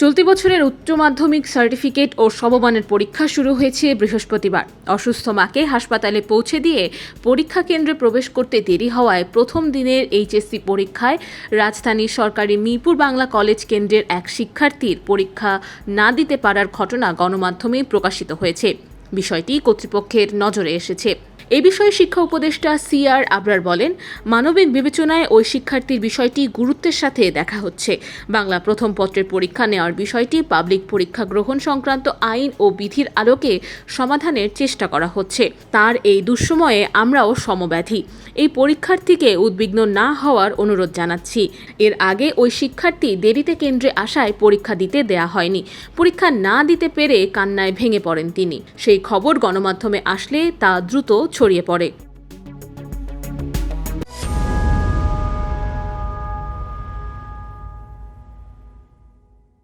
চলতি বছরের উচ্চ মাধ্যমিক সার্টিফিকেট ও সমমানের পরীক্ষা শুরু হয়েছে বৃহস্পতিবার। অসুস্থ মাকে হাসপাতালে পৌঁছে দিয়ে পরীক্ষা কেন্দ্রে প্রবেশ করতে দেরি হওয়ায় প্রথম দিনের এইচএসসি পরীক্ষায় রাজধানীর সরকারি মিরপুর বাংলা কলেজ কেন্দ্রের এক শিক্ষার্থীর পরীক্ষা না দিতে পারার ঘটনা গণমাধ্যমে প্রকাশিত হয়েছে। বিষয়টি কর্তৃপক্ষের নজরে এসেছে। এ বিষয়ে শিক্ষা উপদেষ্টা সি আর আবরার বলেন, মানবিক বিবেচনায় ওই শিক্ষার্থীর বিষয়টি গুরুত্বের সাথে দেখা হচ্ছে। বাংলা প্রথম পত্রের পরীক্ষা নেওয়ার বিষয়টি পাবলিক পরীক্ষা গ্রহণ সংক্রান্ত আইন ও বিধির আলোকে সমাধানের চেষ্টা করা হচ্ছে। তার এই দুঃসময়ে আমরাও সমব্যাধি। এই পরীক্ষার্থীকে উদ্বিগ্ন না হওয়ার অনুরোধ জানাচ্ছি। এর আগে ওই শিক্ষার্থী দেরিতে কেন্দ্রে আসায় পরীক্ষা দিতে দেয়া হয়নি। পরীক্ষা না দিতে পেরে কান্নায় ভেঙে পড়েন তিনি। সেই খবর গণমাধ্যমে আসলে তা দ্রুত ছড়িয়ে পড়ে।